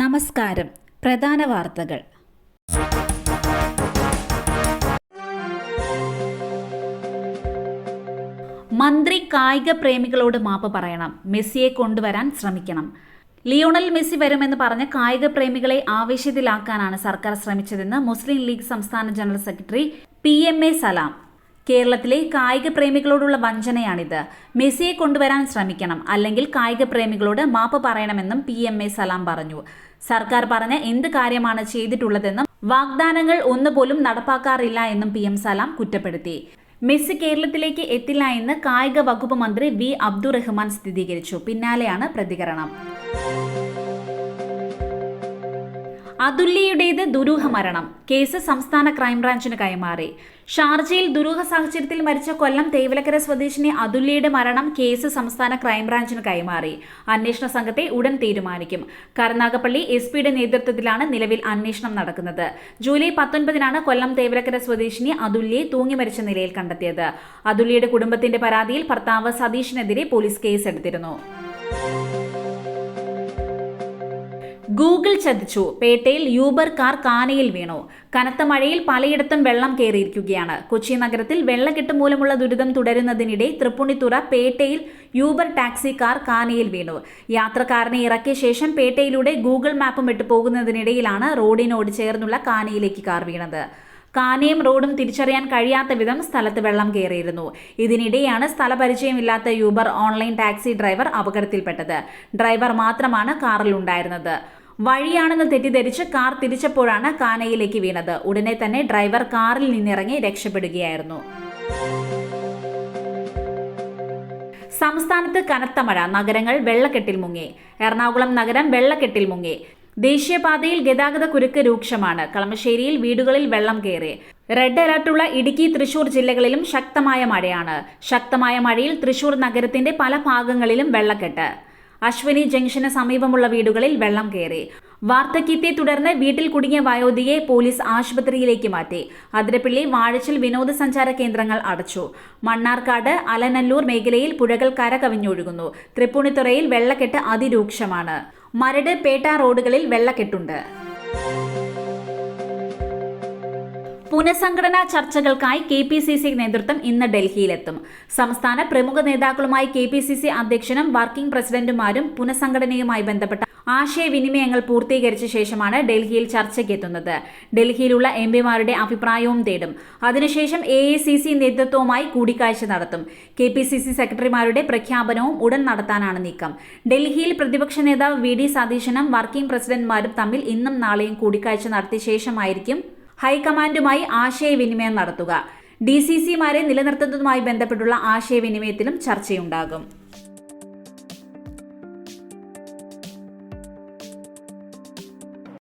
നമസ്കാരം. പ്രധാന വാർത്തകൾ. മന്ത്രി കായിക പ്രേമികളോട് മാപ്പ് പറയണം. മെസ്സിയെ കൊണ്ടുവരാൻ ശ്രമിക്കണം. ലിയോണൽ മെസ്സി വരുമെന്ന് പറഞ്ഞ് കായിക പ്രേമികളെ ആവേശത്തിലാക്കാനാണ് സർക്കാർ ശ്രമിച്ചതെന്ന് മുസ്ലിം ലീഗ് സംസ്ഥാന general secretary P M A Salam. കേരളത്തിലെ കായിക പ്രേമികളോടുള്ള വഞ്ചനയാണിത്. മെസ്സിയെ കൊണ്ടുവരാൻ ശ്രമിക്കണം. അല്ലെങ്കിൽ കായിക പ്രേമികളോട് മാപ്പ് പറയണമെന്നും പി എം എ സലാം പറഞ്ഞു. സർക്കാർ പറഞ്ഞ എന്ത് കാര്യമാണ് ചെയ്തിട്ടുള്ളതെന്നും വാഗ്ദാനങ്ങൾ ഒന്നുപോലും നടപ്പാക്കാറില്ല എന്നും പി എം സലാം കുറ്റപ്പെടുത്തി. മെസ്സി കേരളത്തിലേക്ക് എത്തില്ല എന്ന് കായിക വകുപ്പ് മന്ത്രി വി അബ്ദുറഹ്മാൻ സ്ഥിരീകരിച്ചു. പിന്നാലെയാണ് പ്രതികരണം. അതുല്യയുടേത് ദുരൂഹ മരണം. കേസ് സംസ്ഥാന ക്രൈംബ്രാഞ്ചിന് കൈമാറി. ഷാർജയിൽ ദുരൂഹ സാഹചര്യത്തിൽ മരിച്ച കൊല്ലം തേവലക്കര സ്വദേശിനി അതുല്യയുടെ മരണം കേസ് സംസ്ഥാന ക്രൈംബ്രാഞ്ചിന് കൈമാറി. അന്വേഷണ സംഘത്തെ ഉടൻ തീരുമാനിക്കും. കരുനാഗപ്പള്ളി എസ് പിയുടെ നേതൃത്വത്തിലാണ് നിലവിൽ അന്വേഷണം നടക്കുന്നത്. ജൂലൈ പത്തൊൻപതിനാണ് കൊല്ലം തേവലക്കര സ്വദേശിനി അതുല്യെ തൂങ്ങി മരിച്ച നിലയിൽ കണ്ടെത്തിയത്. അതുല്യയുടെ കുടുംബത്തിന്റെ പരാതിയിൽ ഭർത്താവ് സതീഷിനെതിരെ പോലീസ് കേസെടുത്തിരുന്നു. ഗൂഗിൾ ചതിച്ചു. പേട്ടയിൽ യൂബർ കാർ കാനയിൽ വീണു. കനത്ത മഴയിൽ പലയിടത്തും വെള്ളം കയറിയിരിക്കുകയാണ്. കൊച്ചി നഗരത്തിൽ വെള്ളക്കെട്ട് മൂലമുള്ള ദുരിതം തുടരുന്നതിനിടെ തൃപ്പുണിത്തുറ പേട്ടയിൽ യൂബർ ടാക്സി കാർ കാനയിൽ വീണു. യാത്രക്കാരനെ ഇറക്കിയ ശേഷം പേട്ടയിലൂടെ ഗൂഗിൾ മാപ്പും ഇട്ട് പോകുന്നതിനിടയിലാണ് റോഡിനോട് ചേർന്നുള്ള കാനയിലേക്ക് കാർ വീണത്. കാനയും റോഡും തിരിച്ചറിയാൻ കഴിയാത്ത വിധം സ്ഥലത്ത് വെള്ളം കയറിയിരുന്നു. ഇതിനിടെയാണ് സ്ഥലപരിചയമില്ലാത്ത യൂബർ ഓൺലൈൻ ടാക്സി ഡ്രൈവർ അപകടത്തിൽപ്പെട്ടത്. ഡ്രൈവർ മാത്രമാണ് കാറിൽ ഉണ്ടായിരുന്നത് വഴിയാണെന്ന് തെറ്റിദ്ധരിച്ച് കാർ തിരിച്ചപ്പോഴാണ് കാനയിലേക്ക് വീണത്. ഉടനെ തന്നെ ഡ്രൈവർ കാറിൽ നിന്നിറങ്ങി രക്ഷപ്പെടുകയായിരുന്നു. സംസ്ഥാനത്ത് കനത്ത മഴ. നഗരങ്ങൾ വെള്ളക്കെട്ടിൽ മുങ്ങി. എറണാകുളം നഗരം വെള്ളക്കെട്ടിൽ മുങ്ങി. ദേശീയപാതയിൽ ഗതാഗത കുരുക്ക് രൂക്ഷമാണ്. കളമശ്ശേരിയിൽ വീടുകളിൽ വെള്ളം കയറി. റെഡ് അലർട്ടുള്ള ഇടുക്കി തൃശൂർ ജില്ലകളിലും ശക്തമായ മഴയാണ്. ശക്തമായ മഴയിൽ തൃശൂർ നഗരത്തിന്റെ പല ഭാഗങ്ങളിലും വെള്ളക്കെട്ട്. അശ്വനി ജംഗ്ഷന് സമീപമുള്ള വീടുകളിൽ വെള്ളം കയറി. വാർദ്ധക്യത്തെ തുടർന്ന് വീട്ടിൽ കുടുങ്ങിയ വയോധികയെ പോലീസ് ആശുപത്രിയിലേക്ക് മാറ്റി. അതിരപ്പിള്ളി വാഴച്ചിൽ വിനോദസഞ്ചാര കേന്ദ്രങ്ങൾ അടച്ചു. മണ്ണാർക്കാട് അലനല്ലൂർ മേഖലയിൽ പുഴകൾ കര കവിഞ്ഞൊഴുകുന്നു തൃപ്പൂണിത്തുറയിൽ വെള്ളക്കെട്ട് അതിരൂക്ഷമാണ്. മരട് പേട്ട റോഡുകളിൽ വെള്ളക്കെട്ടുണ്ട്. പുനഃസംഘടനാ ചർച്ചകൾക്കായി കെ പി സി സി നേതൃത്വം ഇന്ന് ഡൽഹിയിലെത്തും. സംസ്ഥാന പ്രമുഖ നേതാക്കളുമായി കെ പി സി സി അധ്യക്ഷനും വർക്കിംഗ് പ്രസിഡന്റുമാരും പുനഃസംഘടനയുമായി ബന്ധപ്പെട്ട ആശയവിനിമയങ്ങൾ പൂർത്തീകരിച്ച ശേഷമാണ് ഡൽഹിയിൽ ചർച്ചയ്ക്കെത്തുന്നത്. ഡൽഹിയിലുള്ള എം പിമാരുടെ അഭിപ്രായവും തേടും. അതിനുശേഷം എ ഐ സി സി നേതൃത്വവുമായി കൂടിക്കാഴ്ച നടത്തും. കെ പി സി സി സെക്രട്ടറിമാരുടെ പ്രഖ്യാപനവും ഉടൻ നടത്താനാണ് നീക്കം. ഡൽഹിയിൽ പ്രതിപക്ഷ നേതാവ് വി ഡി സതീശനും വർക്കിംഗ് പ്രസിഡന്റുമാരും തമ്മിൽ ഇന്നും നാളെയും കൂടിക്കാഴ്ച നടത്തിയ ശേഷമായിരിക്കും ഹൈക്കമാൻഡുമായി ആശയവിനിമയം നടത്തുക. ഡി സി സിമാരെ നിലനിർത്തുന്നതുമായി ബന്ധപ്പെട്ടുള്ള ആശയവിനിമയത്തിലും ചർച്ചയുണ്ടാകും.